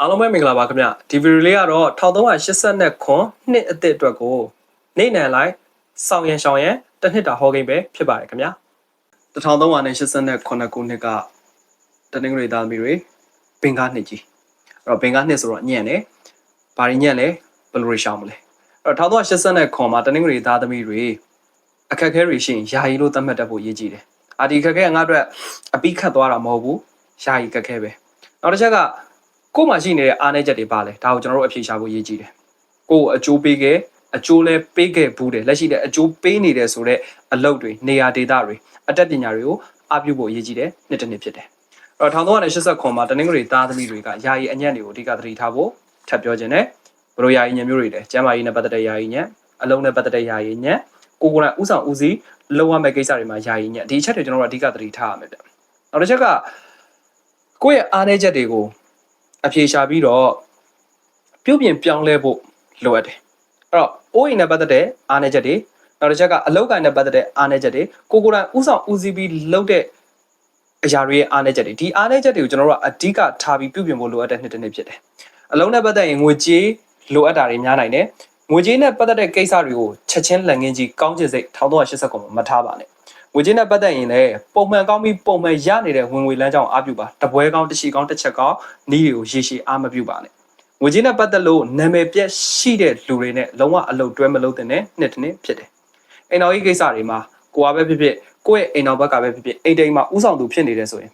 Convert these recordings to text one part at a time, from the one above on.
အားလုံးပဲမင်္ဂလာပါခင်ဗျဒီဗီဒီယိုလေးကတော့1389ခုနှစ်အသစ်အတွက်ကိုနေနံလိုက်စောင်းရန်ရှောင်းရန်တစ်နှစ်တာဟောကိန်းပဲဖြစ်ပါတယ်ခင်ဗျ1389ခုနှစ်ကတနင်္ဂနွေသားသမီးတွေဘင်္ဂနှစ်ကြီးအဲ့တော့ဘင်္ဂနှစ်ဆိုတော့ညံ့တယ်ဘာတွေညံ့လဲဘယ်လိုတွေရှောင်းမလဲအဲ့တော့1389ခုမှာတနင်္ဂနွေသားသမီးတွေအခက်အခဲတွေရှိရင်ယာယီလို့သတ်မှတ်တတ်ဖို့ရည်ကြည်တယ်အာဒီအခက်အခဲကငါအတွက်အပိခတ်သွားတာမဟုတ်ဘူးယာယီအခက်အခဲပဲနောက်တစ်ချက်က ကို့မှာရှိနေတဲ့အားနည်းချက်တွေပါလဲဒါကိုကျွန်တော်တို့အဖြေရှာဖို့ရည်ကြည်တယ်ကို့ကိုအကျိုးပေးခဲ့အကျိုးလဲပေးခဲ့ဘူးတယ်လက်ရှိတဲ့အကျိုးပေးနေတယ်ဆိုတော့အလုပ်တွေနေရာဒေသတွေအတတ်ပညာတွေကိုအပြုဖို့ရည်ကြည်တယ်နှစ်တစ်နှစ်ဖြစ်တယ်အဲ့တော့1380ခွန်မှာတနင်္ဂနွေသားသမီးတွေကယာယီအညံ့တွေကိုအဓိကသတိထားဖို့ထပ်ပြောခြင်းနဲ့ဘယ်လိုယာယီညံ့မျိုးတွေလဲကျမ်းမာရေးနဲ့ပတ်သက်တဲ့ယာယီညံ့အလုံးနဲ့ပတ်သက်တဲ့ယာယီညံ့ကိုကိုယ်တိုင်ဥဆောင်ဦးစီးလုပ်ရမယ့်ကိစ္စတွေမှာယာယီညံ့ဒီအချက်တွေကျွန်တော်တို့အဓိကသတိထားရမယ်ဗျနောက်တစ်ချက်ကကိုယ့်ရဲ့အားနည်းချက်တွေကို အဖြေရှာပြီးတော့ပြုတ်ပြင်ပြောင်းလဲဖို့လိုအပ်တယ်အဲ့တော့အိုးအိမ်နဲ့ပတ်သက်တဲ့အားနည်းချက်တွေနောက်တစ်ချက်ကအလောက်ကန်နဲ့ပတ်သက်တဲ့အားနည်းချက်တွေကိုကိုယ်တိုင်ဥဆောင်ဦးစီးပြီးလုပ်တဲ့အရာတွေရဲ့အားနည်းချက်တွေဒီအားနည်းချက်တွေကိုကျွန်တော်တို့ကအဓိကထားပြီးပြုပြင်ဖို့လိုအပ်တဲ့နှစ်တစ်နှစ်ဖြစ်တယ်အလုံးနဲ့ပတ်သက်ရင်ငွေကြေးလိုအပ်တာတွေများနိုင်တယ်ငွေကြေးနဲ့ပတ်သက်တဲ့ကိစ္စတွေကိုချက်ချင်းလက်ငင်းကြီးကောင်းကျစ်စိတ်1380ခုမှာမထားပါနဲ့ ငွေကြေးနဲ့ပတ်သက်ရင်လည်းပုံမှန်ကောင်းပြီးပုံမှန်ရနေတဲ့ဝင်ငွေလမ်းကြောင်းအားပြုပါတပွဲကောင်းတစ်ချီကောင်းတစ်ချက်ကောင်းနီးတွေကိုရေရှည်အားမပြုပါနဲ့ငွေကြေးနဲ့ပတ်သက်လို့နာမည်ပြက်ရှိတဲ့လူတွေနဲ့လုံးဝအလုပ်တွဲမလုပ်တဲ့နဲ့နှစ်တစ်နှစ်ဖြစ်တယ်အိမ်တော်ကြီးကိစ္စတွေမှာကိုကပဲဖြစ်ဖြစ်ကိုယ့်ရဲ့အိမ်တော်ဘက်ကပဲဖြစ်ဖြစ်အိမ်တိမ်မှာဥဆောင်သူဖြစ်နေတယ်ဆိုရင်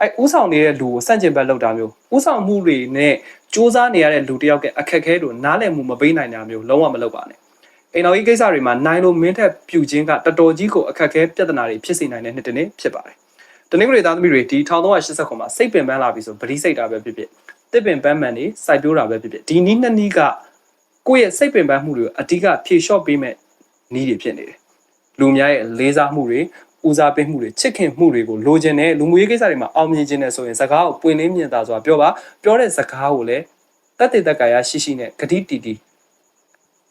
အဲဥဆောင်နေတဲ့လူကိုစန့်ကျင်ဘက်လောက်တာမျိုးဥဆောင်မှုတွေနဲ့စူးစမ်းနေရတဲ့လူတစ်ယောက်ကအခက်ခဲတို့နားလည်မှုမပေးနိုင်တာမျိုးလုံးဝမလုပ်ပါနဲ့ အိမ်တော်ကြီးကိစ္စတွေမှာနိုင်လို့မင်းထက်ပြူချင်းကတော်တော်ကြီးကိုအခက်ခဲပြဿနာတွေဖြစ်စေနိုင်တဲ့နှစ်တစ်နှစ်ဖြစ်ပါတယ်တနင်္ဂနွေသားသမီးတွေဒီ1380ခုမှာစိတ်ပင်ပန်းလာပြီဆိုဗတိစိတ်တာပဲဖြစ်ဖြစ်တစ်ပင်ပန်းမှန်နေစိုက်ပျိုးတာပဲဖြစ်ဖြစ်ဒီနီးနှစ်နီးကကိုယ့်ရဲ့စိတ်ပင်ပန်းမှုတွေကိုအဓိကဖြေလျှော့ပေးမဲ့နီးတွေဖြစ်နေတယ်လူများရဲ့လေးစားမှုတွေဦးစားပေးမှုတွေချစ်ခင်မှုတွေကိုလိုချင်တဲ့လူမှုရေးကိစ္စတွေမှာအောင်မြင်ခြင်းနဲ့ဆိုရင်စကားကိုပွင့်လင်းမြင်သာစွာပြောပါပြောတဲ့စကားကိုလည်းတက်တဲ့တက်ကာရရှိရှိနဲ့ဂတိတီတီ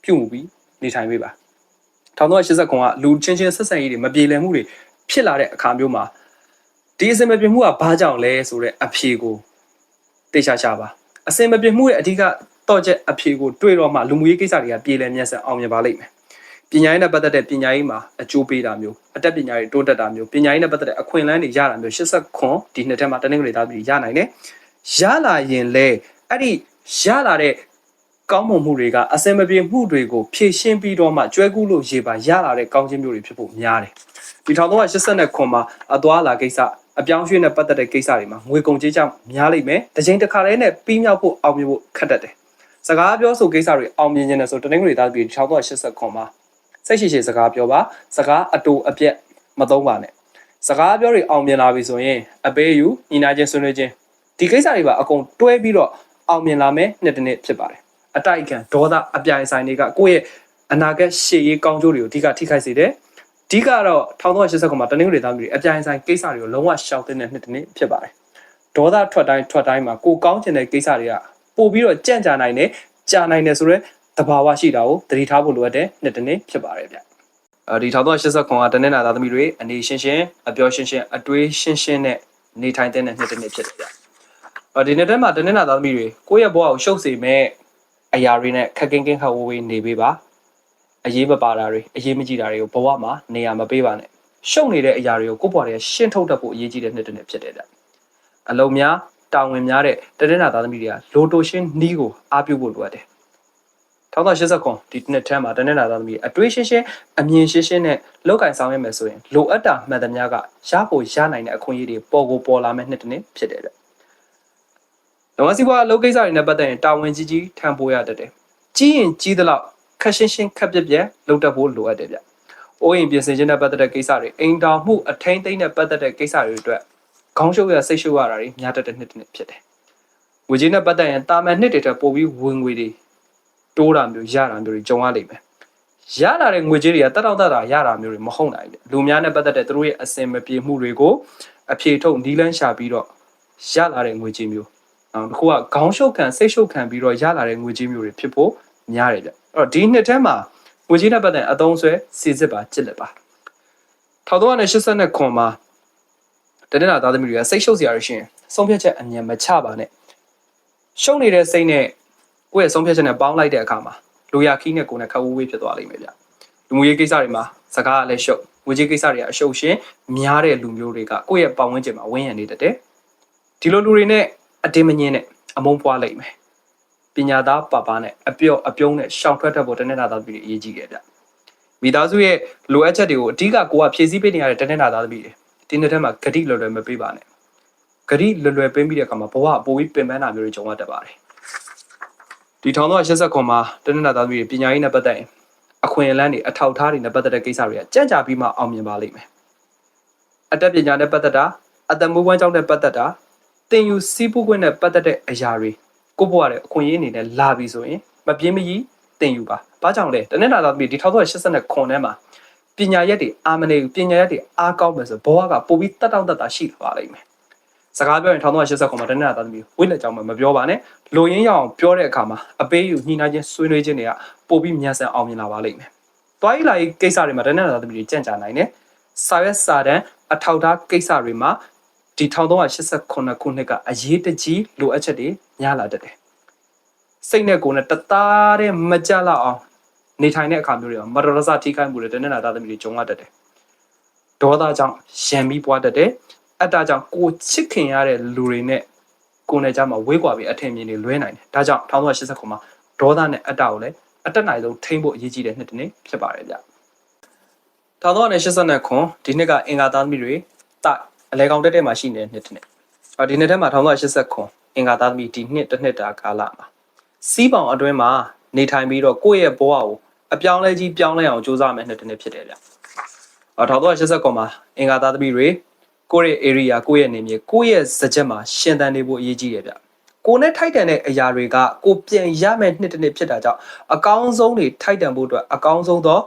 ပြုမှုပြီး နေထိုင်ပေးပါ1380ခုကလူချင်းချင်းဆက်ဆံရေးတွေမပြေလည်မှုတွေဖြစ်လာတဲ့အခါမျိုးမှာဒီအစင်မပြေမှုကဘာကြောင့်လဲဆိုတဲ့အဖြေကိုတေချာချပါအစင်မပြေမှုရဲ့အဓိကတော့ချက်အဖြေကိုတွေးတော့မှလူမှုရေးကိစ္စတွေကပြေလည်မျက်စံအောင်မြင်ပါလိမ့်မယ်ပညာရေးနဲ့ပတ်သက်တဲ့ပညာရေးမှာအကျိုးပေးတာမျိုးအတတ်ပညာတွေတိုးတက်တာမျိုးပညာရေးနဲ့ပတ်သက်တဲ့အခွင့်အလမ်းတွေရတာမျိုး80ခွန်ဒီနှစ်ထဲမှာတနင်္ဂနွေသားပြည်ရနိုင်တယ်ရလာရင်လေအဲ့ဒီရလာတဲ့ ကောင်းမွန်မှုတွေကအစင်မပြေမှုတွေကိုဖြည့်ရှင်းပြီးတော့မှကျွဲကူးလို့ရေပါရလာတဲ့ကောင်းခြင်းမျိုးတွေဖြစ်ဖို့များတယ်ဒီ1380ခွန်မှာအသွားလာကိစ္စအပြောင်းရွှေ့နဲ့ပတ်သက်တဲ့ကိစ္စတွေမှာငွေကုန်ကြေးကြောင့်များလိမ့်မယ်တစ်ချိန်တစ်ခါတည်းနဲ့ပြီးမြောက်ဖို့အောင်မြင်ဖို့ခက်တတ်တယ်စကားပြောဆိုကိစ္စတွေအောင်မြင်ခြင်းနဲ့ဆိုတနင်္ဂနွေသားပြည်1380ခွန်မှာစိတ်ရှိရှိစကားပြောပါစကားအတူအပြက်မသုံးပါနဲ့စကားပြောတွေအောင်မြင်လာပြီဆိုရင်အပေးယူညီနာချင်းဆွေးနွေးခြင်းဒီကိစ္စတွေပါအကုန်တွဲပြီးတော့အောင်မြင်လာမယ်နှစ်တစ်နှစ်ဖြစ်ပါတယ် အတိုက်ခံဒေါသအပြိုင်ဆိုင်တွေကကိုယ့်ရဲ့အနာဂတ်ရှေ့ရေးကောင်းကျိုးတွေကိုအဓိကထိခိုက်စေတယ်အဓိကတော့1380ခုမှာတနင်္ဂနွေသားမျိုးတွေအပြိုင်ဆိုင်ကိစ္စတွေကိုလုံးဝရှောင်တဲ့နှစ်တစ်နှစ်ဖြစ်ပါတယ်ဒေါသထွက်တိုင်းထွက်တိုင်းမှာကိုကောင်းချင်တဲ့ကိစ္စတွေကပို့ပြီးတော့ကြံ့ကြာနိုင်တယ်ကြာနိုင်တယ်ဆိုတော့တဘာဝရှိတာကိုသတိထားဖို့လိုအပ်တဲ့နှစ်တစ်နှစ်ဖြစ်ပါတယ်ဗျအဲဒီ1380ခွန်ကတနင်္လာသားသမီးတွေအနေရှင်းရှင်းအပြောရှင်းရှင်းအတွေးရှင်းရှင်းနဲ့နေထိုင်တဲ့နှစ်တစ်နှစ်ဖြစ်တယ်ဗျအဲဒီနေ့တည်းမှာတနင်္လာသားသမီးတွေကိုယ့်ရဲ့ဘဝကိုရှုပ်စေမဲ့ အရာတွေနဲ့ခက်ကင်းကင်းခက်ဝေးဝေးနေပေးပါအရေးမပါတာတွေအရေးမကြီးတာတွေကိုဘဝမှာနေရာမပေးပါနဲ့ရှုပ်နေတဲ့အရာတွေကိုကိုယ့်ဘဝထဲရှင်းထုတ်တတ်ဖို့အရေးကြီးတဲ့နှစ်တစ်နှစ်ဖြစ်တယ်ဗျအလုံးများတာဝန်များတဲ့တနင်္လာသားသမီးတွေကလိုတိုရှင်းနီးကိုအားပြုဖို့လိုအပ်တယ်1380ခွန်ဒီနှစ်ထဲမှာတနင်္လာသားသမီးအတွေးရှင်းရှင်းအမြင်ရှင်းရှင်းနဲ့လောက်ကင်ဆောင်ရမယ်ဆိုရင်လိုအပ်တာမှန်သမျှကရဖို့ရနိုင်တဲ့အခွင့်အရေးတွေပေါ်ကိုပေါ်လာမဲ့နှစ်တစ်နှစ်ဖြစ်တယ်ဗျ။ လောကစီဘွားအလုပ်ကိစ္စတွေနဲ့ပတ်သက်ရင်တာဝန်ကြီးကြီးထမ်းပိုးရတတ်တယ်။ကြီးရင်ကြီးသလောက်ခက်ရှင်းရှင်းခက်ပြက်ပြက်လုပ်တတ်ဖို့လိုအပ်တယ်ဗျ။အိုးရင်ပြင်ဆင်ခြင်းနဲ့ပတ်သက်တဲ့ကိစ္စတွေအိမ်တောင်မှုအထိမ့်သိမ့်နဲ့ပတ်သက်တဲ့ကိစ္စတွေအတွက်ခေါင်းရှုပ်ရစိတ်ရှုပ်ရတာတွေများတတ်တဲ့နှစ်တစ်နှစ်ဖြစ်တယ်။ဝေကြီးနဲ့ပတ်သက်ရင်တာမန်နှစ်တွေထက်ပိုပြီးဝင်ငွေတွေတိုးတာမျိုးရတာမျိုးတွေကြုံရလိမ့်မယ်ရလာတဲ့ငွေကြေးတွေကတက်တော့တက်တာရတာမျိုးတွေမဟုတ်နိုင်ဘူးလူများနဲ့ပတ်သက်တဲ့သူတို့ရဲ့အစင်မပြေမှုတွေကိုအဖြေထုတ်နီးလန်းရှာပြီးတော့ရလာတဲ့ငွေကြေးမျိုး နောက်တစ်ခုကခေါင်းရှုပ်ခံစိတ်ရှုပ်ခံပြီးတော့ရလာတဲ့ငွေကြေးမျိုးတွေဖြစ်ဖို့များတယ်ဗျအဲ့တော့ဒီနှစ်ထဲမှာငွေကြေးနဲ့ပတ်သက်အသုံးဆွဲစီစစ်ပါကြည့်လက်ပါ1380ခွန်မှာတနေ့တာသားသမီးတွေကစိတ်ရှုပ်စရာတွေရှင်ဆုံးဖြတ်ချက်အမြန်မချပါနဲ့ရှုံနေတဲ့စိတ်နဲ့ကိုယ့်ရဲ့ဆုံးဖြတ်ချက်နဲ့ပေါင်းလိုက်တဲ့အခါမှာလူရခီးနဲ့ကိုယ်နဲ့ခက်ဝေးဝေးဖြစ်သွားလိမ့်မယ်ဗျလူမှုရေးကိစ္စတွေမှာစကားကလည်းရှုပ်ငွေကြေးကိစ္စတွေကအရှုပ်ရှင်းများတဲ့လူမျိုးတွေကကိုယ့်ရဲ့ပတ်ဝန်းကျင်မှာဝန်းရံနေတတ်တယ်ဒီလိုလူတွေနဲ့ အတင်းမငင်းနဲ့အမုန်းပွားလိမ့်မယ်ပညာသားပါပါနဲ့အပြော့အပြုံးနဲ့ရှောင်ထွက်တတ်ဖို့တနေ့နာသားသမီးတွေအရေးကြီးခဲ့ဗျမိသားစုရဲ့လိုအပ်ချက်တွေကိုအဓိကကိုကဖြည့်ဆည်းပေးနေရတဲ့တနေ့နာသားသမီးတွေဒီနေ့တည်းမှာဂတိလွယ်လွယ်မပေးပါနဲ့ဂတိလွယ်လွယ်ပေးပြီးတဲ့အခါမှာဘဝအပိုးပြီးပင်ပန်းတာမျိုးတွေကြုံရတတ်ပါတယ်ဒီ1380ခွန်မှာတနေ့နာသားသမီးတွေပညာရေးနဲ့ပတ်သက်ရင်အခွင့်အလမ်းတွေအထောက်အထားတွေနဲ့ပတ်သက်တဲ့ကိစ္စတွေကကြံ့ကြာပြီးမှအောင်မြင်ပါလိမ့်မယ်အတတ်ပညာနဲ့ပတ်သက်တာအတမွေးဝမ်းကြောင်းနဲ့ပတ်သက်တာ သင်ယူစီးပူးခွင့်နဲ့ပတ်သက်တဲ့အရာတွေကိုယ့်ဘဝရဲ့အခွင့်အရေးအနေနဲ့လာပြီဆိုရင်မပြင်းမကြီးသင်ယူပါ။ဘာကြောင့်လဲတနေ့နာသားသမီးဒီ1380ခွန်ထဲမှာပညာရက်တွေအာမနေဘူးပညာရက်တွေအားကောင်းမယ်ဆိုဘဝကပိုပြီးတက်တောင့်တက်တာရှိပါလိမ့်မယ်။စကားပြောရင်1380ခွန်မှာတနေ့နာသားသမီးဝိလက်ကြောင်မပြောပါနဲ့။လိုရင်းရအောင်ပြောတဲ့အခါမှာအပေးယူညှိနှိုင်းခြင်းဆွေးနွေးခြင်းတွေကပိုပြီးမြန်ဆန်အောင်မြင်လာပါလိမ့်မယ်။တွားရီလာရေးကိစ္စတွေမှာတနေ့နာသားသမီးတွေကြံ့ကြာနိုင်တယ်။စာရွက်စာတမ်းအထောက်အထားကိစ္စတွေမှာ ဒီ1389ခုနှစ်ကအရေးတကြီးလိုအပ်ချက်တွေများလာတတ်တယ်။စိတ်နဲ့ကိုယ်နဲ့တသားတဲ့မကြလောက်အောင်နေထိုင်တဲ့အခါမျိုးတွေမှာမတော်တဆထိခိုက်မှုတွေတနေ့နာသားသမီးတွေကြုံရတတ်တယ်။ဒေါသကြောင့်ရံပြီးပွားတတ်တယ်။အတ္တကြောင့်ကိုချစ်ခင်ရတဲ့လူတွေနဲ့ကိုယ်နဲ့ကြမှာဝေးကွာပြီးအထင်မြင်တွေလွဲနိုင်တယ်။ဒါကြောင့်1389ခုမှာဒေါသနဲ့အတ္တကိုလည်းအတက်နိုင်ဆုံးထိမ့်ဖို့အရေးကြီးတဲ့နှစ်တစ်နေ့ဖြစ်ပါတယ်ဗျ။1389ခုဒီနှစ်ကအင်္ဂါသားသမီးတွေတ အလဲကောင်တက်တဲ့မှာရှိနေတဲ့နှစ်တစ်နှစ်။အော်ဒီနှစ်ထဲမှာ1389ခုအင်္ဂါသားသမီးဒီနှစ်တစ်နှစ်တာကာလမှာစီးပေါင်အတွင်းမှာနေထိုင်ပြီးတော့ကိုယ့်ရဲ့ဘဝကိုအပြောင်းလဲကြီးပြောင်းလဲအောင်ကြိုးစားမယ်နှစ်တစ်နှစ်ဖြစ်တယ်ဗျ။အော်1389ခုမှာအင်္ဂါသားသမီးတွေကိုယ့်ရဲ့ area ကိုယ့်ရဲ့နေမြေကိုယ့်ရဲ့စကြက်မှာရှင်သန်နေဖို့အရေးကြီးတယ်ဗျ။ကိုနဲ့ထိုက်တန်တဲ့အရာတွေကကိုပြန်ရမယ့်နှစ်တစ်နှစ်ဖြစ်တာကြောင့်အကောင်းဆုံးတွေထိုက်တန်ဖို့အတွက်အကောင်းဆုံးသော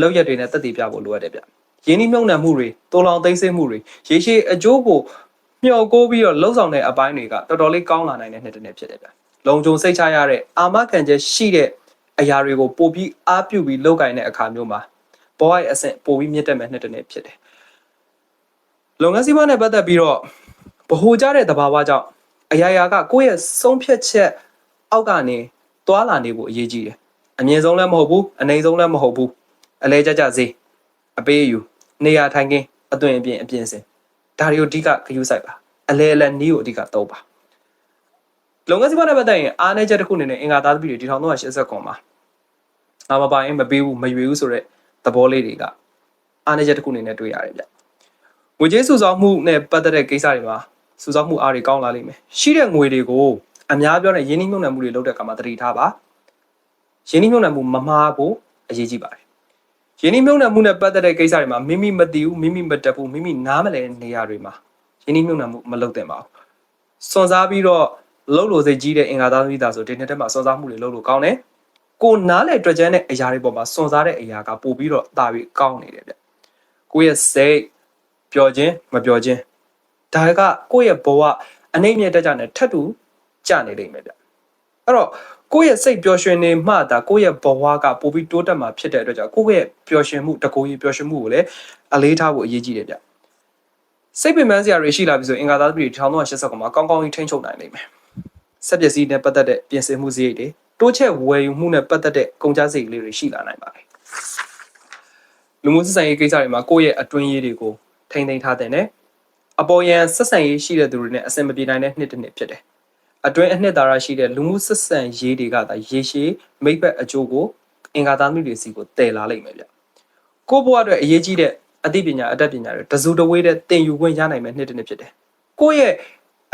လောက်ရက်တွေနဲ့တက်တည်ပြဖို့လိုအပ်တယ်ဗျ။ ရင်းနှီးမြှုပ်နှံမှုတွေတိုးလောင်သိမ်းဆည်းမှုတွေရေရှည်အကျိုးကိုမျှော်ကိုးပြီးတော့လှုပ်ဆောင်တဲ့အပိုင်းတွေကတော်တော်လေးကောင်းလာနိုင်တဲ့နှစ်တစ်နှစ်ဖြစ်တယ်ဗျ။လုံခြုံစိတ်ချရတဲ့အာမခံချက်ရှိတဲ့အရာတွေကိုပို့ပြီးအားပြုပြီးလုပ်ကင်တဲ့အခါမျိုးမှာဘဝရဲ့အဆင့်ပို့ပြီးမြင့်တက်မဲ့နှစ်တစ်နှစ်ဖြစ်တယ်။လုပ်ငန်းစီးပွားနဲ့ပတ်သက်ပြီးတော့ဗဟိုကြတဲ့သဘာဝကြောင့်အရာရာကကိုယ့်ရဲ့ဆုံးဖြတ်ချက်အောက်ကနေတွာလာနေဖို့အရေးကြီးတယ်။အမြင့်ဆုံးလည်းမဟုတ်ဘူးအနှိမ့်ဆုံးလည်းမဟုတ်ဘူးအလဲကြကြစေးအပေးယူ နေရာထိုင်ခင်းအသွင်အပြင်အပြင်စင်ဒါတွေကိုအဓိကဂရုစိုက်ပါအလဲအလဲနီးကိုအဓိကသုံးပါလုံငန်းစီးပွားနဲ့ပတ်သက်ရင်အားနည်းချက်တစ်ခုအနေနဲ့အင်္ဂါသားသမီးတွေဒီ1380ခွန်မှာအာမပိုင်မပေးဘူးမရွေဘူးဆိုတော့သဘောလေးတွေကအားနည်းချက်တစ်ခုအနေနဲ့တွေ့ရတယ်ဗျငွေကြေးစုဆောင်းမှုနဲ့ပတ်သက်တဲ့ကိစ္စတွေမှာစုဆောင်းမှုအားတွေကောင်းလာလိမ့်မယ်ရှိတဲ့ငွေတွေကိုအများပြောတဲ့ရင်းနှီးမြှုပ်နှံမှုတွေလုပ်တဲ့အခါမှာတတိထားပါရင်းနှီးမြှုပ်နှံမှုမမှားဖို့အရေးကြီးပါတယ် ရင်းနှီးမြှုပ်နှံမှုနဲ့ပတ်သက်တဲ့ကိစ္စတွေမှာမိမိမသိဘူးမိမိမတက်ဘူးမိမိနားမလည်တဲ့နေရာတွေမှာရင်းနှီးမြှုပ်နှံမှုမလုပ်သင့်ပါဘူးစွန်စားပြီးတော့လှုပ်လို့စိတ်ကြီးတဲ့အင်္ဂါသားသမီးသားဆိုဒီနှစ်တက်မှာစွန်စားမှုတွေလုပ်လို့ကောင်းတယ်ကိုနားလေတွေ့ကြတဲ့အရာတွေပေါ်မှာစွန်စားတဲ့အရာကပို့ပြီးတော့တာပြီးကောင်းနေတယ်ဗျကိုယ့်ရဲ့စိတ်ပျော်ခြင်းမပျော်ခြင်းဒါကကိုယ့်ရဲ့ဘဝအနှိမ့်မြတ်တက်ကြနဲ့ထပ်တူကြနေလိမ့်မယ်ဗျအဲ့တော့ ကိုယ့်ရဲ့စိတ်ပျော်ရွှင်နေမှသာကိုယ့်ရဲ့ဘဝကပိုပြီးတိုးတက်မှာဖြစ်တဲ့အတွက်ကြောင့်ကိုယ့်ရဲ့ပျော်ရွှင်မှုတကိုယ်ကြီးပျော်ရွှင်မှုကိုလည်းအလေးထားဖို့အရေးကြီးတယ်ဗျစိတ်ပင်ပန်းစရာတွေရှိလာပြီဆိုအင်္ဂါသားသမီးတွေ1380ကမှာကောင်းကောင်းကြီးထိန်းချုပ်နိုင်လိမ့်မယ်ဆက်ပစ္စည်းနဲ့ပတ်သက်တဲ့ပြင်ဆင်မှုစရိတ်တွေတိုးချက်ဝယ်ယူမှုနဲ့ပတ်သက်တဲ့ကုန်ကျစရိတ်လေးတွေရှိလာနိုင်ပါတယ်လူမှုဆက်ဆံရေးကိစ္စတွေမှာကိုယ့်ရဲ့အတွင်းရေးတွေကိုထိန်းသိမ်းထားတဲ့နဲ့အပေါ်ယံဆက်ဆံရေးရှိတဲ့သူတွေနဲ့အဆင်မပြေနိုင်တဲ့နှစ်တစ်နှစ်ဖြစ်တယ် အတွင်းအနှစ်သာရရှိတဲ့လူမှုဆက်ဆံရေးတွေကသာရေရှည်မိဘအကျိုးကိုအင်္ဂါသားမျိုးတွေစီကိုတည်လာလိမ့်မယ်ဗျကိုယ့်ဘဝအတွက်အရေးကြီးတဲ့အသိပညာအတတ်ပညာတွေတစုတဝေးတဲ့သင်ယူခွင့်ရနိုင်မယ့်နှစ်တစ်နှစ်ဖြစ်တယ်ကိုယ့်ရဲ့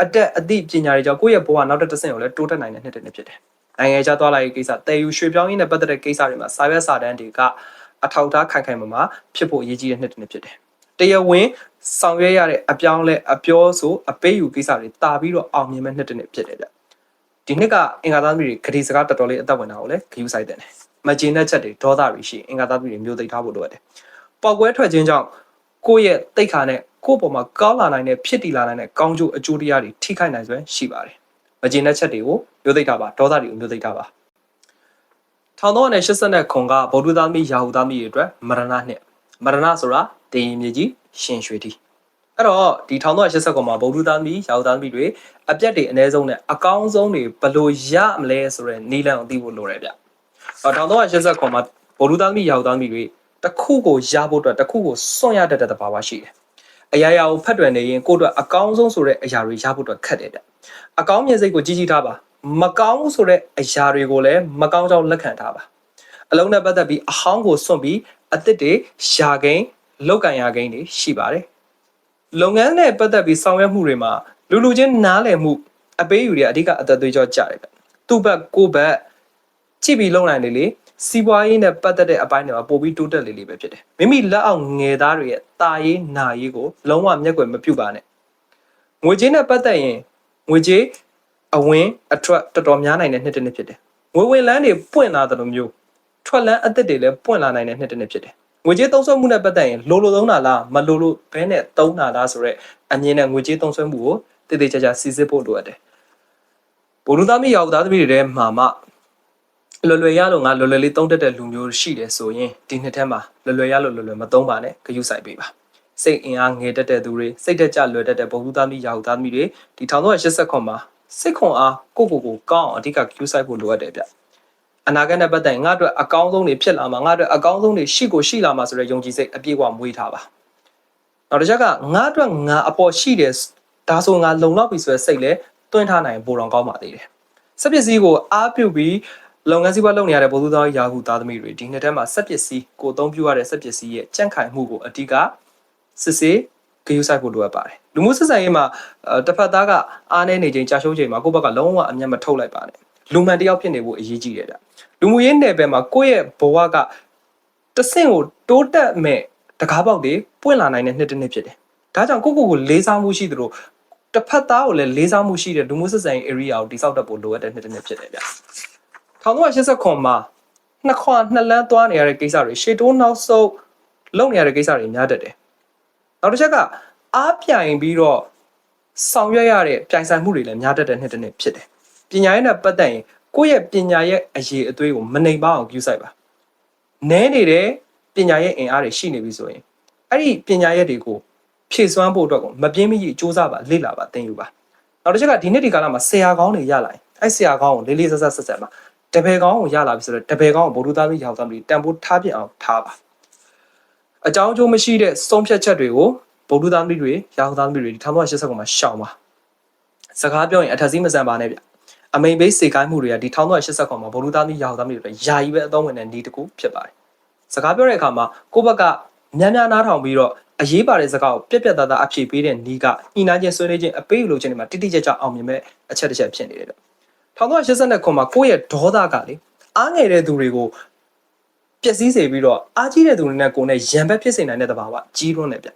အတက်အသိပညာတွေကြောင့်ကိုယ့်ရဲ့ဘဝနောက်တစ်ဆင့်ကိုလည်းတိုးတက်နိုင်တဲ့နှစ်တစ်နှစ်ဖြစ်တယ်နိုင်ငံခြားသွားလာရေးကိစ္စတည်ယူရွှေ့ပြောင်းရေးနဲ့ပတ်သက်တဲ့ကိစ္စတွေမှာစာရွက်စာတမ်းတွေကအထောက်အထားခိုင်ခိုင်မာမာဖြစ်ဖို့အရေးကြီးတဲ့နှစ်တစ်နှစ်ဖြစ်တယ်တရားဝင် ဆောင်ရွက်ရတဲ့အပြောင်းလဲအပြောဆိုအပေးယူကိစ္စတွေတာပြီးတော့အောင်မြင်မဲ့နှစ်တစ်နှစ်ဖြစ်တယ်ဗျဒီနှစ်ကအင်္ဂါသားသမီးတွေဂတိစကားတော်တော်လေးအသက်ဝင်တာကိုလည်းဂရုစိုက်တယ်မကျေနပ်ချက်တွေဒေါသတွေရှိအင်္ဂါသားသမီးတွေမျိုးသိထားဖို့လိုအပ်တယ်ပေါက်ကွဲထွက်ခြင်းကြောင့်ကိုယ့်ရဲ့တိတ်ခါနဲ့ကိုယ့်ပေါ်မှာကောင်းလာနိုင်တဲ့ဖြစ်တည်လာနိုင်တဲ့ကောင်းကျိုးအကျိုးတရားတွေထိခိုက်နိုင်စွမ်းရှိပါတယ်မကျေနပ်ချက်တွေကိုမျိုးသိထားပါဒေါသတွေကိုမျိုးသိထားပါ1380ခုကဗုဒ္ဓသားသမီးယာဟုသားသမီးတွေအတွက်မရဏနှစ်မရဏဆိုတာတေရင်မြေကြီး ရှင်ရွှေတီအဲ့တော့ဒီ1380ခုမှာဗုဒ္ဓသားသမီးရောက်သားသမီးတွေအပြက်တွေအ ਨੇ ဆုံးနဲ့အကောင်းဆုံးတွေဘယ်လိုရမလဲဆိုတော့နီလန်ကိုသိဖို့လိုတယ်ဗျအော်1380ခုမှာဗုဒ္ဓသားသမီးရောက်သားသမီးတွေတစ်ခုကိုရဖို့အတွက်တစ်ခုကိုစွန့်ရတတ်တဲ့သဘာဝရှိတယ်အရာရာကိုဖတ်တွယ်နေရင်ကိုယ့်အတွက်အကောင်းဆုံးဆိုတဲ့အရာတွေရဖို့အတွက်ခက်တယ်ဗျအကောင်းမြင်စိတ်ကိုကြီးကြီးထားပါမကောင်းဆိုတဲ့အရာတွေကိုလည်းမကောင်းကြောင်းလက်ခံထားပါအလုံးနဲ့ပတ်သက်ပြီးအဟောင်းကိုစွန့်ပြီးအသစ်တွေရှာကိန်း လောက်ကန်ရကိန်းတွေရှိပါတယ်လုပ်ငန်းနဲ့ပတ်သက်ပြီးဆောင်ရွက်မှုတွေမှာလူလူချင်းနားလည်မှုအပေးယူတွေအဓိကအသက်သွေးကြောကြတယ်ဗျသူ့ဘက်ကိုယ့်ဘက်ကြည့်ပြီးလုံနိုင်လေလေစီးပွားရေးနဲ့ပတ်သက်တဲ့အပိုင်းတွေမှာပို့ပြီးတိုးတက်လေလေပဲဖြစ်တယ်မိမိလက်အောက်ငယ်သားတွေရဲ့တာရေးနာရေးကိုလုံးဝမျက်ကွယ်မပြုတ်ပါနဲ့ငွေကြေးနဲ့ပတ်သက်ရင်ငွေကြေးအဝင်အထွက်တော်တော်များနိုင်တဲ့နှစ်တစ်နှစ်ဖြစ်တယ်ငွေဝင်လန်းတွေပွင့်လာတယ်လို့မျိုးထွက်လန်းအသစ်တွေလည်းပွင့်လာနိုင်တဲ့နှစ်တစ်နှစ်ဖြစ်တယ် ငွေကြေးသုံးစွဲမှုနဲ့ပတ်သက်ရင်လိုလိုသုံးတာလားမလိုလိုဘဲနဲ့သုံးတာလားဆိုတော့အမြင်နဲ့ငွေကြေးသုံးစွဲမှုကိုတည်တည်ကြကြစီစစ်ဖို့လိုအပ်တယ်ဘုံလူသားမိရောက်သားသမီးတွေထဲမှာမှလွယ်လွယ်ရလို့ငါလွယ်လွယ်လေးသုံးတတ်တဲ့လူမျိုးရှိတယ်ဆိုရင်ဒီနှစ်ထဲမှာလွယ်လွယ်ရလို့လွယ်လွယ်မသုံးပါနဲ့ဂရုစိုက်ပေးပါစိတ်အင်အားငယ်တတ်တဲ့သူတွေစိတ်တက်ကြလွယ်တတ်တဲ့ဘုံလူသားမိရောက်သားသမီးတွေဒီ1380ခွန်မှာစိတ်ခွန်အားကိုကိုကိုကောင်းအောင်အဓိကဂရုစိုက်ဖို့လိုအပ်တယ်ဗျ အနာဂတ်နဲ့ပတ်သက်ရင်ငါတို့အကောင်းဆုံးတွေဖြစ်လာမှာငါတို့အကောင်းဆုံးတွေရှိကိုရှိလာမှာဆိုတဲ့ယုံကြည်စိတ်အပြည့်အဝမွေးထားပါနောက်တစ်ချက်ကငါအတွက်ငါအပေါ်ရှိတယ်ဒါဆိုငါလုံလောက်ပြီဆိုတဲ့စိတ်လဲတွင်းထားနိုင်ပိုတော်ကောင်းပါသေးတယ်စက်ပစ္စည်းကိုအားပြုပြီးလုပ်ငန်းစီးပွားလုပ်နေရတဲ့ဗိုလ်သူသားရာဟုသားသမီးတွေဒီနှစ်ထဲမှာစက်ပစ္စည်းကိုအသုံးပြုရတဲ့စက်ပစ္စည်းရဲ့ကြန့်ခိုင်မှုကိုအဓိကစစ်ဆေးဂရုစိုက်ဖို့လိုအပ်ပါတယ်လူမှုဆက်ဆံရေးမှာအဲတစ်ဖက်သားကအားနည်းနေချိန်ကြာရှုံးချိန်မှာကိုယ့်ဘက်ကလုံးဝအမျက်မထုတ်လိုက်ပါနဲ့ လူမှန်တယောက်ဖြစ်နေဖို့အရေးကြီးတယ်ဗျလူမှုရေးနယ်ပယ်မှာကိုယ့်ရဲ့ဘဝကတဆင့်ကိုတိုးတက်မဲ့တကားပေါက်တွေပွင့်လာနိုင်တဲ့နှစ်တစ်နှစ်ဖြစ်တယ်ဒါကြောင့်ကိုယ့်ကိုယ်ကိုလေးစားမှုရှိသလိုတစ်ဖက်သားကိုလည်းလေးစားမှုရှိတဲ့လူမှုဆက်ဆံရေး area ကိုတိစောက်တတ်ဖို့လိုအပ်တဲ့နှစ်တစ်နှစ်ဖြစ်တယ်ဗျ1380ခွန်မှာနှစ်ခွာနှစ်လန်းသွားနေရတဲ့ကိစ္စတွေရှေ့တိုးနောက်ဆုတ်လုပ်နေရတဲ့ကိစ္စတွေများတတ်တယ်နောက်တစ်ချက်ကအားပြိုင်ပြီးတော့ဆောင်ရွက်ရတဲ့ပြိုင်ဆိုင်မှုတွေလည်းများတတ်တဲ့နှစ်တစ်နှစ်ဖြစ်တယ် ပညာရေးနဲ့ပတ်သက်ရင်ကိုယ့်ရဲ့ပညာရဲ့အရေးအသွေးကိုမနှိမ်ပါအောင်ပြုစိုက်ပါနဲနေတဲ့ပညာရဲ့အင်အားတွေရှိနေပြီဆိုရင်အဲ့ဒီပညာရဲ့တွေကိုဖြည့်စွမ်းဖို့အတွက်ကိုမပြင်းမကြီးစူးစမ်းပါလေ့လာပါသင်ယူပါနောက်တစ်ချက်ကဒီနေ့ဒီကာလမှာဆရာကောင်းတွေရလာရင်အဲ့ဆရာကောင်းကိုလေးလေးဆက်ဆက်ဆက်ဆက်ပါတပယ်ကောင်းကိုရလာပြီဆိုတော့တပယ်ကောင်းကိုဗုဒ္ဓသားပြီးရောက်သားပြီးတန်ဖိုးထားပြအောင်ထားပါအကြောင်းအကျိုးမရှိတဲ့ဆုံးဖြတ်ချက်တွေကိုဗုဒ္ဓသားမိတွေရောက်သားမိတွေဒီ1980ခုမှာရှောင်ပါစကားပြောရင်အထက်စီးမစံပါနဲ့ဗျ အမိန်ဘေးစေကိုင်းမှုတွေကဒီ1980ခုမှာဗုဒ္ဓသားမိရောက်သားမိတွေယာယီပဲအသုံးဝင်တဲ့ဤတစ်ခုဖြစ်ပါတယ်စကားပြောတဲ့အခါမှာကိုယ့်ဘက်ကများများနားထောင်ပြီးတော့အရေးပါတဲ့စကားကိုပြက်ပြက်သားသားအဖြေပေးတဲ့ဤကညှိနှိုင်းခြင်းဆွေးနွေးခြင်းအပေးယူလို့ခြင်းတွေမှာတိတိကျကျအောင်မြင်မဲ့အချက်တစ်ချက်ဖြစ်နေတယ်ဗျ1980ခုမှာကိုယ့်ရဲ့ဒေါသကလေအားငယ်တဲ့သူတွေကိုပျက်စီးစေပြီးတော့အားကြီးတဲ့သူတွေနဲ့ကိုယ်နဲ့ရံဘက်ဖြစ်စေနိုင်တဲ့သဘာဝကြီးတွန်းတယ်ဗျ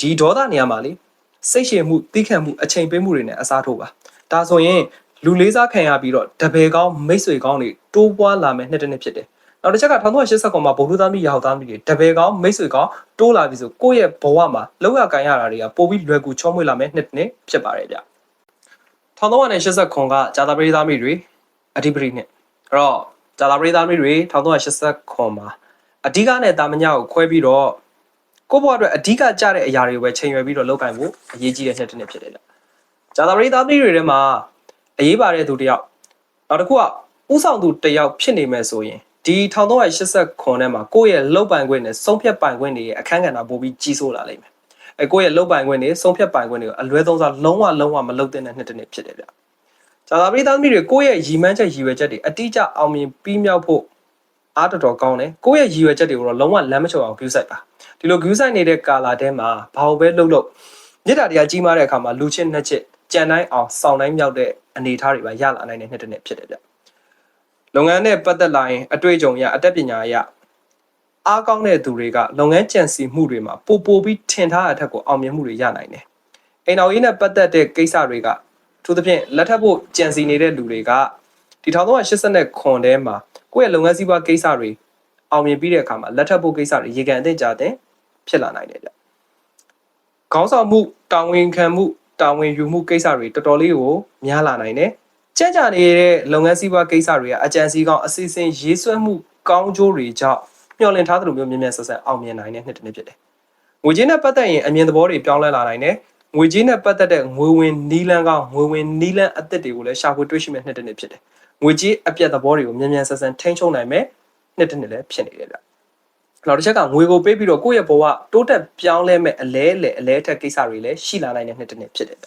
ဒီဒေါသနေရာမှာလေစိတ်ရှည်မှုတိခတ်မှုအချိန်ပေးမှုတွေနဲ့အစားထိုးပါဒါဆိုရင် လူလေးစားခံရပြီးတော့တပယ်ကောင်းမိတ်ဆွေကောင်းတွေတိုးပွားလာမယ်နှစ်တစ်နှစ်ဖြစ်တယ်နောက်တစ်ချက်က1980ခုမှာဗုဒ္ဓသားမိရာဟုတ်သားမိတွေတပယ်ကောင်းမိတ်ဆွေကောင်းတိုးလာပြီဆိုကိုယ့်ရဲ့ဘဝမှာလောက်ရကန်ရတာတွေကပိုပြီးလွယ်ကူချောမွေ့လာမယ်နှစ်တစ်နှစ်ဖြစ်ပါတယ်ဗျ1380ခွန်ကဂျာတာပရိသားမိတွေအဓိပတိနှစ်အဲ့တော့ဂျာတာပရိသားမိတွေ1380ခွန်မှာအဓိကနဲ့တာမညကိုခွဲပြီးတော့ကိုယ့်ဘဝအတွက်အဓိကကြတဲ့အရာတွေကိုပဲချိန်ရွယ်ပြီးတော့လုပ်ကင်ဖို့အရေးကြီးတဲ့နှစ်တစ်နှစ်ဖြစ်တယ်ဗျဂျာတာပရိသားမိတွေထဲမှာ အရေးပါတဲ့သူတယောက်နောက်တစ်ခုကဥဆောင်သူတယောက်ဖြစ်နေမယ်ဆိုရင်ဒီ1380ခွန်ထဲမှာကိုယ့်ရဲ့လုတ်ပိုင်ခွင့်နဲ့ဆုံးဖြတ်ပိုင်ခွင့်တွေရဲ့အခန်းကဏ္ဍပိုပြီးကြီးစိုးလာလိမ့်မယ်အဲကိုယ့်ရဲ့လုတ်ပိုင်ခွင့်တွေဆုံးဖြတ်ပိုင်ခွင့်တွေကိုအလွဲသုံးစားလုံးဝလုံးဝမလုပ်တဲ့နှစ်တစ်နှစ်ဖြစ်တယ်ဗျ။ဇာတာပရိသတ်မိတွေကိုယ့်ရဲ့ရည်မှန်းချက်ရည်ရွယ်ချက်တွေအတိအကျအောင်မြင်ပြီးမြောက်ဖို့အားတော်တော်ကောင်းတယ်။ကိုယ့်ရဲ့ရည်ရွယ်ချက်တွေကိုတော့လုံးဝလမ်းမချော်အောင် view site ပါ။ဒီလို view site နေတဲ့ကာလာထဲမှာဘာလို့ပဲလှုပ်လှုပ်မြစ်တာတရားကြီးမားတဲ့အခါမှာလူချင်းနှစ်ချစ် ကြံတိုင်းအောင်စောင်းတိုင်းမြောက်တဲ့အနေအထားတွေပါရလာနိုင်တဲ့နှစ်တစ်နှစ်ဖြစ်တယ်ဗျ။လုပ်ငန်းနဲ့ပတ်သက်လာရင်အတွေ့အကြုံရအတတ်ပညာရအားကောင်းတဲ့သူတွေကလုပ်ငန်းကြံစီမှုတွေမှာပိုပိုပြီးထင်ထားတဲ့အထက်ကိုအောင်မြင်မှုတွေရနိုင်တယ်။အိမ်တော်ရေးနဲ့ပတ်သက်တဲ့ကိစ္စတွေကသူသဖြင့်လက်ထပ်ဖို့ကြံစီနေတဲ့လူတွေကဒီ1380ခွန်ထဲမှာကိုယ့်ရဲ့လုပ်ငန်းစည်းဝါးကိစ္စတွေအောင်မြင်ပြီးတဲ့အခါမှာလက်ထပ်ဖို့ကိစ္စတွေရေကန်အသင့်ကြတဲ့ဖြစ်လာနိုင်တယ်ဗျ။ခေါင်းဆောင်မှုတာဝန်ခံမှု တာဝန်ယူမှုကိစ္စတွေတော်တော်လေးကိုများလာနိုင်တယ်။ကြံ့ကြာနေတဲ့လုပ်ငန်းစည်းဝါးကိစ္စတွေကအကြံစီကောင်းအစီအစဉ်ရေးဆွဲမှုကောင်းကျိုးတွေကြောင့်မျှော်လင့်ထားသလိုမျိုးမြင်မြန်ဆက်ဆက်အောင်မြင်နိုင်တဲ့နှစ်တစ်နှစ်ဖြစ်တယ်ငွေကြေးနဲ့ပတ်သက်ရင်အမြင်သဘောတွေပြောင်းလဲလာနိုင်တယ်ငွေကြေးနဲ့ပတ်သက်တဲ့ငွေဝင်နီးလန်းကောင်းငွေဝင်နီးလန်းအသစ်တွေကိုလည်းရှာဖွေတွေ့ရှိမဲ့နှစ်တစ်နှစ်ဖြစ်တယ်ငွေကြေးအပြတ်သဘောတွေကိုမြန်မြန်ဆန်ဆန်ထိန်းချုပ်နိုင်မဲ့နှစ်တစ်နှစ်လည်းဖြစ်နေတယ်ဗျ နောက်တစ်ချက်ကငွေကိုပေးပြီးတော့ကိုယ့်ရဲ့ဘဝတိုးတက်ပြောင်းလဲမဲ့အလဲလေအလဲထက်ကိစ္စတွေလည်းရှိလာနိုင်တဲ့နှစ်တစ်နှစ်ဖြစ်တယ်ဗျ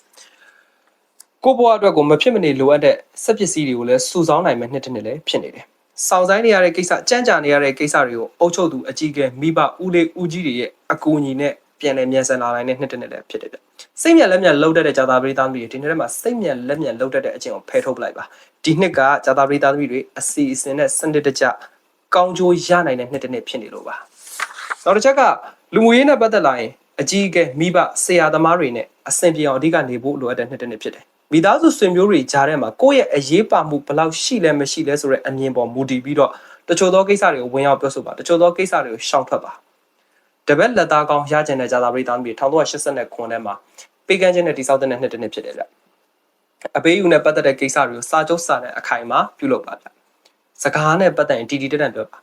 ကိုယ့်ဘဝအတွက်ကိုမဖြစ်မနေလိုအပ်တဲ့စက်ပစ္စည်းတွေကိုလည်းစုဆောင်းနိုင်မဲ့နှစ်တစ်နှစ်လည်းဖြစ်နေတယ်စောင့်ဆိုင်နေရတဲ့ကိစ္စကြမ်းကြာနေရတဲ့ကိစ္စတွေကိုအုပ်ချုပ်သူအကြီးအကဲမိဘဦးလေးဦးကြီးတွေရဲ့အကူအညီနဲ့ပြန်လည်မြန်ဆန်လာနိုင်တဲ့နှစ်တစ်နှစ်လည်းဖြစ်တယ်ဗျစိတ်မြန်လက်မြန်လှုပ်တတ်တဲ့ဇာတာပရိသတ်တွေဒီနှစ်ထဲမှာစိတ်မြန်လက်မြန်လှုပ်တတ်တဲ့အကျင့်ကိုဖယ်ထုတ်ပလိုက်ပါဒီနှစ်ကဇာတာပရိသတ်တွေအစီအစဉ်နဲ့စနစ်တကျ ကောင်းကျိုးရနိုင်တဲ့နှစ်တစ်နှစ်ဖြစ်နေလို့ပါနောက်တစ်ချက်ကလူမှုရေးနဲ့ပတ်သက်လာရင်အကြီးအကဲမိဘဆရာသမားတွေနဲ့အဆင်ပြေအောင်အဓိကနေဖို့လိုအပ်တဲ့နှစ်တစ်နှစ်ဖြစ်တယ်မိသားစုဆွေမျိုးတွေကြားထဲမှာကိုယ့်ရဲ့အရေးပါမှုဘယ်လောက်ရှိလဲမရှိလဲဆိုတဲ့အမြင်ပေါ်မူတည်ပြီးတော့တချို့သောကိစ္စတွေကိုဝင်ရောက်ပြောဆိုပါတချို့သောကိစ္စတွေကိုရှောင်ထွက်ပါတပတ်လက်သားကောင်းရကျင်တဲ့ဂျာတာပရိသတ်တွေ1989ခုနှစ်မှာပေးကမ်းခြင်းနဲ့တိစောက်တဲ့နှစ်တစ်နှစ်ဖြစ်တယ်ဗျအပေးယူနဲ့ပတ်သက်တဲ့ကိစ္စတွေကိုစာချုပ်စာနဲ့အခိုင်အမာပြုလုပ်ပါဗျ စကားနဲ့ပတ်သက်ရင်တီတီတက်တက်ပြောပါ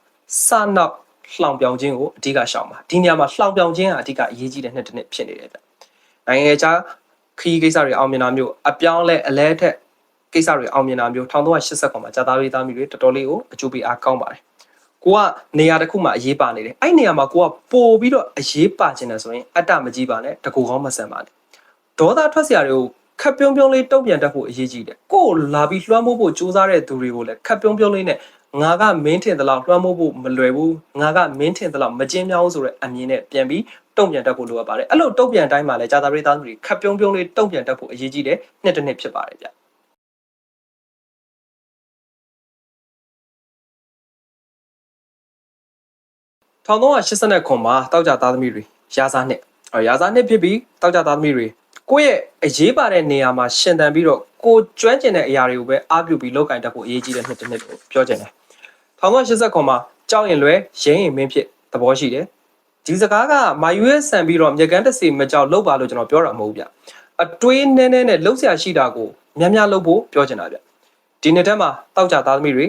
စနောက်လှောင်ပြောင်ခြင်းကိုအဓိကရှောင်ပါဒီနေရာမှာလှောင်ပြောင်ခြင်းကအဓိကအရေးကြီးတဲ့နှစ်တစ်နှစ်ဖြစ်နေတယ်ဗျနိုင်ငံခြားခရီးကိစ္စတွေအောင်မြင်တာမျိုးအပြောင်းလဲအလဲထက်ကိစ္စတွေအောင်မြင်တာမျိုး1389မှာဂျာတာရီသားမျိုးတွေတော်တော်လေးကိုအကျိုးပေးအားကောင်းပါတယ်ကိုကနေရာတစ်ခုမှာအရေးပါနေတယ်အဲ့နေရာမှာကိုကပို့ပြီးတော့အရေးပါခြင်းတယ်ဆိုရင်အတ္တမကြီးပါနဲ့တကူကောင်းမဆန်ပါနဲ့ဒေါသထွက်စရာတွေကို ခက်ပြုံးပြုံးလေးတုံ့ပြန်တတ်ဖို့အရေးကြီးတယ်ကိုယ်လာပြီးလွှမ်းမိုးဖို့ကြိုးစားတဲ့သူတွေကိုလည်းခက်ပြုံးပြုံးလေးနဲ့ငါကမင်းထင်သလောက်လွှမ်းမိုးဖို့မလွယ်ဘူးငါကမင်းထင်သလောက်မကျင်းမြောင်းဆိုတဲ့အမြင်နဲ့ပြန်ပြီးတုံ့ပြန်တတ်ဖို့လိုအပ်ပါတယ်အဲ့လိုတုံ့ပြန်တိုင်းမှာလည်းဂျာတာပရိသတ်တွေခက်ပြုံးပြုံးလေးတုံ့ပြန်တတ်ဖို့အရေးကြီးတယ်နှစ်တစ်နှစ်ဖြစ်ပါတယ်ဗျ1389ခုမှာတောက်ကြသားသမီးတွေရာဇာနှစ်ရာဇာနှစ်ဖြစ်ပြီးတောက်ကြသားသမီးတွေ ကိုယ့်ရဲ့အရေးပါတဲ့နေရာမှာရှင်သန်ပြီးတော့ကိုကျွမ်းကျင်တဲ့အရာတွေကိုပဲအားပြုပြီးလုပ်ကင်တတ်ဖို့အရေးကြီးတဲ့နှစ်တစ်နှစ်ကိုပြောချင်တယ်1980ခုမှာကြောက်ရင်လွဲရင်းရင်မင်းဖြစ်သဘောရှိတယ်ဒီစကားကမာယူရဲ့ဆန်ပြီးတော့မြကန်းတစီမကြောက်လောက်ပါလို့ကျွန်တော်ပြောတာမဟုတ်ဘူးဗျအတွေးနဲနဲနဲ့လှုပ်ရှားရှိတာကိုများများလှုပ်ဖို့ပြောချင်တာဗျဒီနှစ်ထဲမှာတောက်ကြသားသမီးတွေ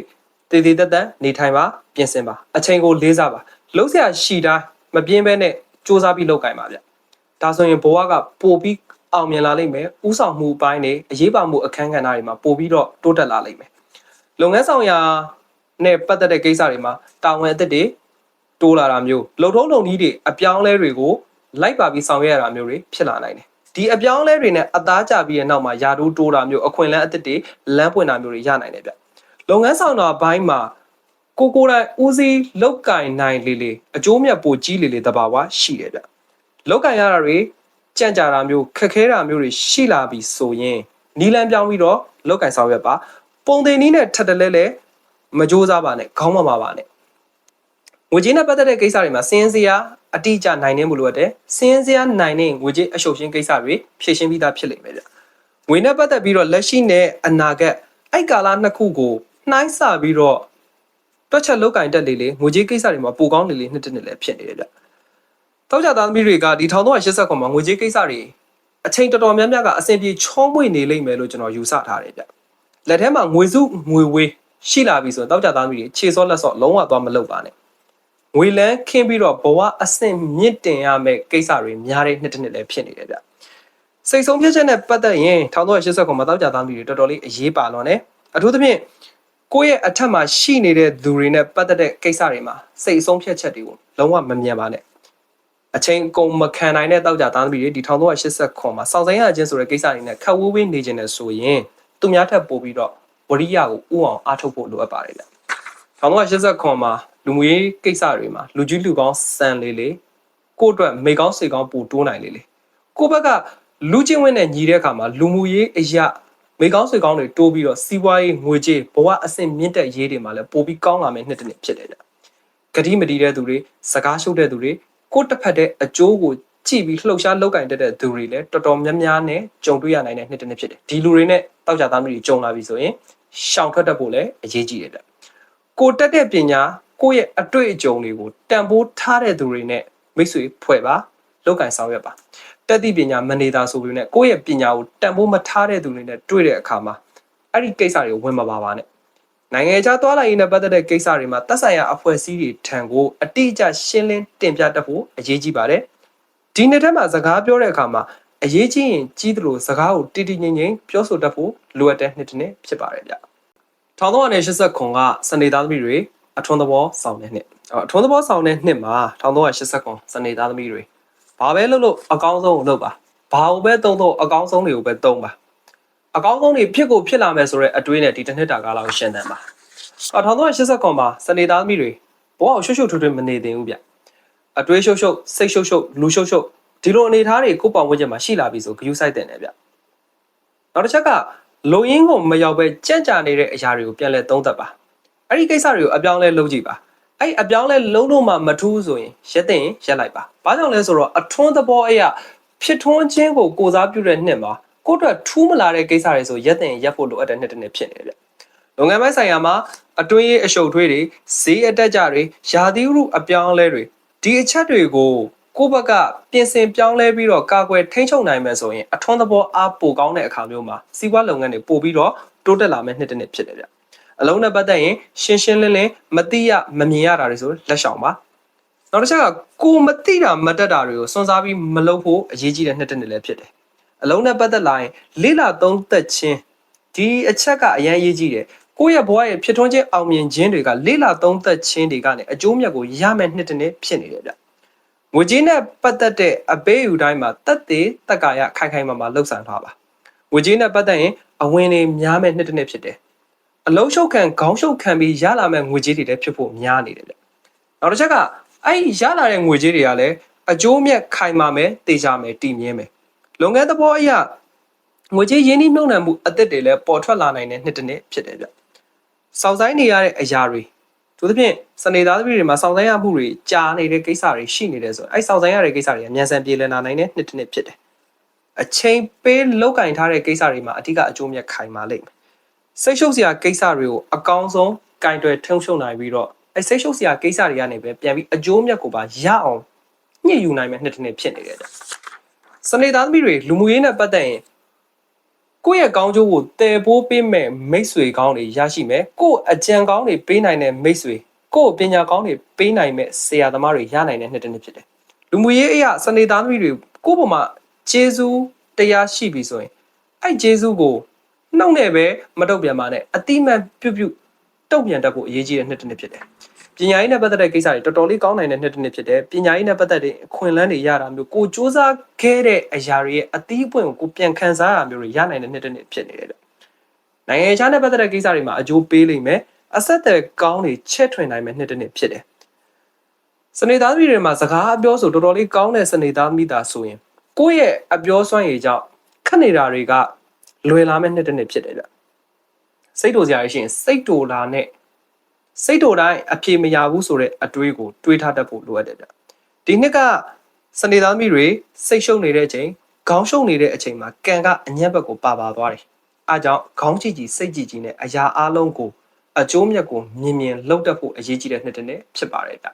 တည်တည်တက်တက်နေထိုင်ပါပြင်ဆင်ပါအချိန်ကိုလေးစားပါလှုပ်ရှားရှိတာမပြင်းဘဲနဲ့စူးစမ်းပြီးလုပ်ကင်ပါဗျဒါဆိုရင်ဘဝကပိုပြီး အောင်မြင်လာလိမ့်မယ်ဥဆောင်မှုအပိုင်းတွေအရေးပါမှုအခန်းကဏ္ဍတွေမှာပိုပြီးတော့တိုးတက်လာလိမ့်မယ်လုပ်ငန်းဆောင်ရာနဲ့ပတ်သက်တဲ့ကိစ္စတွေမှာတာဝန်အသစ်တွေတိုးလာတာမျိုးလုံထုံးလုံနည်းတွေအပြောင်းလဲတွေကိုလိုက်ပါပြီးဆောင်ရွက်ရတာမျိုးတွေဖြစ်လာနိုင်တယ်ဒီအပြောင်းလဲတွေနဲ့အသားကျပြီးတဲ့နောက်မှာယာတိုးတိုးတာမျိုးအခွင့်အလမ်းအသစ်တွေလမ်းပွင့်တာမျိုးတွေရနိုင်တယ်ဗျလုပ်ငန်းဆောင်တာဘိုင်းမှာကိုကိုယ်တိုင်ဦးစီးလောက်ကင်နိုင်လေလေအကျိုးမြတ်ပိုကြီးလေလေတဘာဝရှိတယ်ဗျလောက်ကင်ရတာတွေ ကြံ့ကြာတာမျိုးခက်ခဲတာမျိုးတွေရှိလာပြီဆိုရင်နီလန်းပြောင်းပြီးတော့လောက်ကင်ဆောင်ရွက်ပါပုံတင်နည်းနဲ့ထပ်တလဲလဲမကြိုးစားပါနဲ့ခေါင်းမပါပါနဲ့ငွေကြေးနဲ့ပတ်သက်တဲ့ကိစ္စတွေမှာစင်းစရာအတိအကျနိုင်နေမှုလိုအပ်တယ်စင်းစရာနိုင်နေငွေကြေးအရှုပ်ရှင်းကိစ္စတွေဖြည့်ရှင်းပြီးသားဖြစ်လိမ့်မယ်ဗျငွေနဲ့ပတ်သက်ပြီးတော့လက်ရှိနဲ့အနာဂတ်အဲ့ကာလနှစ်ခုကိုနှိုင်းဆပြီးတော့တွက်ချက်လောက်ကင်တက်လေလေငွေကြေးကိစ္စတွေမှာပိုကောင်းလေလေနှစ်တစ်နှစ်လည်းဖြစ်နေတယ်ဗျ တောက်ကြသားသမီးတွေကဒီ1380ခွန်မှာငွေကြေးကိစ္စတွေအချိန်တော်တော်များများကအဆင်ပြေချောမွေ့နေလိမ့်မယ်လို့ကျွန်တော်ယူဆထားတယ်ဗျလက်ထဲမှာငွေစုငွေဝေးရှိလာပြီဆိုရင်တောက်ကြသားသမီးတွေခြေစောလက်စောလုံးဝသွားမလုပ်ပါနဲ့ငွေလန်းခင်းပြီးတော့ဘဝအဆင့်မြင့်တင်ရမယ့်ကိစ္စတွေများတဲ့နှစ်တစ်နှစ်လည်းဖြစ်နေတယ်ဗျစိတ်ဆုံးဖြတ်ချက်နဲ့ပတ်သက်ရင်1380ခွန်မှာတောက်ကြသားသမီးတွေတော်တော်လေးအရေးပါလွန်တယ်အထူးသဖြင့်ကိုယ့်ရဲ့အထက်မှာရှိနေတဲ့သူတွေနဲ့ပတ်သက်တဲ့ကိစ္စတွေမှာစိတ်အဆုံးဖြတ်ချက်တွေကိုလုံးဝမမြန်ပါနဲ့ အချိန်ကုန်မခံနိုင်တဲ့တောက်ကြသားသမီးတွေဒီ1380ခွန်မှာစောင့်ဆိုင်ရခြင်းဆိုတဲ့ကိစ္စတွေနဲ့ခက်ဝေးဝေးနေခြင်းနဲ့ဆိုရင်သူများထက်ပိုပြီးတော့ဝရိယကိုဥအောင်အားထုတ်ဖို့လိုအပ်ပါတယ်ဗျ1380ခွန်မှာလူမှုရေးကိစ္စတွေမှာလူကြီးလူကောင်းစံလေးလေးကိုယ့်အတွက်မိကောင်းစေကောင်းပို့တိုးနိုင်လေးလေးကိုယ့်ဘက်ကလူချင်းဝင်းနဲ့ညီတဲ့အခါမှာလူမှုရေးအရာမိကောင်းဆွေကောင်းတွေတိုးပြီးတော့စီးပွားရေးငွေကြေးဘဝအဆင့်မြင့်တက်ရေးတွေမှာလည်းပိုပြီးကောင်းလာမယ့်နှစ်တစ်နှစ်ဖြစ်တယ်ကြ။ဂတိမတီးတဲ့သူတွေစကားရှုပ်တဲ့သူတွေ ကိုတစ်ဖက်တဲ့အကျိုးကိုကြည့်ပြီးလှုပ်ရှားလောက်ကင်တတ်တဲ့သူတွေလည်းတော်တော်များများနဲ့ကြုံတွေ့ရနိုင်တဲ့နှစ်တစ်နှစ်ဖြစ်တယ်။ဒီလူတွေနဲ့တောက်ကြသားမျိုးတွေကြုံလာပြီဆိုရင်ရှောင်ထွက်တတ်ဖို့လည်းအရေးကြီးတယ်ကြ။ကိုတက်တဲ့ပညာကိုယ့်ရဲ့အတွေ့အကြုံတွေကိုတန်ဖိုးထားတဲ့သူတွေနဲ့မိတ်ဆွေဖွဲ့ပါလောက်ကင်ဆောင်ရွက်ပါ။တက်သည့်ပညာမနေတာဆိုပြီးနဲ့ကိုယ့်ရဲ့ပညာကိုတန်ဖိုးမထားတဲ့သူတွေနဲ့တွေ့တဲ့အခါမှာအဲ့ဒီကိစ္စတွေကိုဝင်မပါပါနဲ့ နိုင်ငံခြားသွားလာရေးနဲ့ပတ်သက်တဲ့ကိစ္စတွေမှာသက်ဆိုင်ရာအဖွဲ့အစည်းတွေထံကိုအတိအကျရှင်းလင်းတင်ပြတတ်ဖို့အရေးကြီးပါတယ်ဒီနှစ်ထဲမှာစကားပြောတဲ့အခါမှာအရေးကြီးရင်ကြီးသလိုစကားကိုတိတိငိမ့်ငိမ့်ပြောဆိုတတ်ဖို့လိုအပ်တဲ့နှစ်တစ်နှစ်ဖြစ်ပါတယ်ဗျ1389ကစနေသားသမီးတွေအထွန်းသဘောဆောင်တဲ့နှစ်အထွန်းသဘောဆောင်တဲ့နှစ်မှာ1389စနေသားသမီးတွေဘာပဲလုပ်လို့အကောင်းဆုံးကိုလုပ်ပါဘာကိုပဲသုံးတော့အကောင်းဆုံးတွေကိုပဲသုံးပါ အကောင်းဆုံးတွေဖြစ်ကိုဖြစ်လာမယ်ဆိုတော့အတွေးနဲ့ဒီတစ်နှစ်တာကာလကိုရှင်းတယ်ပါအ1389မှာစနေသားသမီးတွေဘဝကိုရှုပ်ရှုပ်ထွေးထွေးမနေသင့်ဘူးဗျအတွေးရှုပ်ရှုပ်စိတ်ရှုပ်ရှုပ်လူရှုပ်ရှုပ်ဒီလိုအနေအထားတွေကိုယ့်ပတ်ဝန်းကျင်မှာရှိလာပြီဆိုဂယူးဆိုင်တဲ့နေဗျနောက်တစ်ချက်ကလုံရင်းကိုမရောက်ပဲကြံ့ကြာနေတဲ့အရာတွေကိုပြန်လဲသုံးသပ်ပါအဲ့ဒီကိစ္စတွေကိုအပြောင်းလဲလုပ်ကြည့်ပါအဲ့အပြောင်းလဲလုံးလို့မှမထူးဆိုရင်ရက်တင်ရက်လိုက်ပါဘာကြောင့်လဲဆိုတော့အထွန်းသဘောအရာဖြစ်ထွန်းခြင်းကိုကိုစားပြုတဲ့နှစ်မှာ ကိုယ့်အတွက်ထူးမလာတဲ့ကိစ္စတွေဆိုရက်တင်ရက်ဖို့လိုအပ်တဲ့နှစ်တစ်နှစ်ဖြစ်နေတယ်ဗျလုပ်ငန်းပိုင်းဆိုင်ရာမှာအတွင်းရေးအရှုပ်ထွေးတွေဈေးအတက်ကြတွေယာသီဥတုအပြောင်းအလဲတွေဒီအချက်တွေကိုကိုယ့်ဘက်ကပြင်ဆင်ပြောင်းလဲပြီးတော့ကာကွယ်ထိန်းချုပ်နိုင်မယ်ဆိုရင်အထွန်းသဘောအားပိုကောင်းတဲ့အခါမျိုးမှာစီးပွားလုပ်ငန်းတွေပို့ပြီးတော့တိုးတက်လာမယ့်နှစ်တစ်နှစ်ဖြစ်တယ်ဗျအလုံးနဲ့ပတ်သက်ရင်ရှင်းရှင်းလင်းလင်းမသိရမမြင်ရတာတွေဆိုလက်ဆောင်ပါနောက်တစ်ချက်ကကိုမသိတာမတက်တာတွေကိုစွန့်စားပြီးမလုပ်ဖို့အရေးကြီးတဲ့နှစ်တစ်နှစ်လည်းဖြစ်တယ် အလုံးနဲ့ပတ်သက်လာရင်လေးလာသုံးသက်ခြင်းဒီအချက်ကအရင်အရေးကြီးတယ်ကိုယ့်ရဲ့ဘဝရဲ့ဖြစ်ထွန်းခြင်းအောင်မြင်ခြင်းတွေကလေးလာသုံးသက်ခြင်းတွေကနေအကျိုးမြတ်ကိုရမယ်နှစ်တစ်နှစ်ဖြစ်နေတယ်ဗျငွေကြေးနဲ့ပတ်သက်တဲ့အပေးအယူတိုင်းမှာတက်သေးတက်ကာရခိုင်ခိုင်မာမာလှုပ်ဆောင်ထားပါငွေကြေးနဲ့ပတ်သက်ရင်အဝင်တွေများမဲ့နှစ်တစ်နှစ်ဖြစ်တယ်အလုံးရှုပ်ခံခေါင်းရှုပ်ခံပြီးရလာမဲ့ငွေကြေးတွေလည်းဖြစ်ဖို့များနေတယ်ဗျနောက်တစ်ချက်ကအဲ့ဒီရလာတဲ့ငွေကြေးတွေကလည်းအကျိုးမြတ်ခိုင်မာမယ်တေချာမယ်တည်မြဲမယ် လုပ်ငန်းသဘောအရငွေကြေးရင်းနှီးမြှုပ်နှံမှုအသစ်တွေလည်းပေါ်ထွက်လာနိုင်တဲ့နှစ်တစ်နှစ်ဖြစ်တယ်ဗျစောင့်ဆိုင်နေရတဲ့အရာတွေသူသဖြင့်စနေသားသမီးတွေမှာစောင့်ဆိုင်ရမှုတွေကြာနေတဲ့ကိစ္စတွေရှိနေတယ်ဆိုရင်အဲ့စောင့်ဆိုင်ရတဲ့ကိစ္စတွေကမြန်ဆန်ပြေလည်လာနိုင်တဲ့နှစ်တစ်နှစ်ဖြစ်တယ်အချိန်ပေးလောက်ကင်ထားတဲ့ကိစ္စတွေမှာအဓိကအကျိုးမြတ်ခိုင်မာလိမ့်မယ်စိတ်ရှုပ်စရာကိစ္စတွေကိုအကောင်းဆုံးကင်တွယ်ထုံးရှုံနိုင်ပြီးတော့အဲစိတ်ရှုပ်စရာကိစ္စတွေကနေပဲပြန်ပြီးအကျိုးမြတ်ကိုပါရအောင်ညှစ်ယူနိုင်မဲ့နှစ်တစ်နှစ်ဖြစ်နေတယ်တဲ့ စနေသားသမီးတွေလူမှုရေးနဲ့ပတ်သက်ရင်ကိုယ့်ရဲ့ကောင်းကျိုးကိုတည်ပိုးပေးမဲ့မိတ်ဆွေကောင်းတွေရရှိမယ်ကိုယ့်အကြံကောင်းတွေပေးနိုင်တဲ့မိတ်ဆွေကိုယ့်ပညာကောင်းတွေပေးနိုင်မဲ့ဆရာသမားတွေရနိုင်တဲ့နှစ်တစ်နှစ်ဖြစ်တယ်လူမှုရေးအရာစနေသားသမီးတွေကိုယ့်ဘုံမှာကျေးဇူးတရားရှိပြီဆိုရင်အဲ့ကျေးဇူးကိုနှုတ်နဲ့ပဲမတုတ်ပြန်ပါနဲ့အတိမတ်ပြုတ်ပြုတ်တုတ်ပြန်တတ်ဖို့အရေးကြီးတဲ့နှစ်တစ်နှစ်ဖြစ်တယ် ပညာရေးနဲ့ပတ်သက်တဲ့ကိစ္စတွေတော်တော်လေးကောင်းနိုင်တဲ့နှစ်တစ်နှစ်ဖြစ်တယ်ပညာရေးနဲ့ပတ်သက်တဲ့အခွင့်အလမ်းတွေရတာမျိုးကိုစူးစမ်းခဲ့တဲ့အရာတွေရဲ့အသီးအပွင့်ကိုကိုပြန်ခန်းစားရမျိုးတွေရနိုင်တဲ့နှစ်တစ်နှစ်ဖြစ်နေတယ်နိုင်ငံခြားနဲ့ပတ်သက်တဲ့ကိစ္စတွေမှာအကျိုးပေးလိမ့်မယ်အဆက်အသွယ်ကောင်းတွေချက်ထွင်နိုင်မဲ့နှစ်တစ်နှစ်ဖြစ်တယ်စနေသားသမီးတွေမှာစကားအပြောဆိုတော်တော်လေးကောင်းတဲ့စနေသားမိသားဆိုရင်ကိုယ့်ရဲ့အပြောစွမ်းရည်ကြောင့်ခက်နေတာတွေကလွယ်လာမဲ့နှစ်တစ်နှစ်ဖြစ်တယ်ဗျစိတ်တူစရာရှိရင်စိတ်တူလာနဲ့ စိတ်တူတိုင်းအပြေမရဘူးဆိုတဲ့အတွေးကိုတွေးထားတတ်ဖို့လိုအပ်တယ်ဗျဒီနှစ်ကစနေသားမိတွေစိတ်ရှုပ်နေတဲ့အချိန်ခေါင်းရှုပ်နေတဲ့အချိန်မှာကံကအညံ့ဘက်ကိုပါပါသွားတယ်အားကြောင့်ခေါင်းကြည့်ကြည့်စိတ်ကြည့်ကြည့်နဲ့အရာအလုံးကိုအကျိုးမြတ်ကိုမြင်မြင်လှုပ်တတ်ဖို့အရေးကြီးတဲ့နှစ်တစ်နှစ်ဖြစ်ပါတယ်ဗျ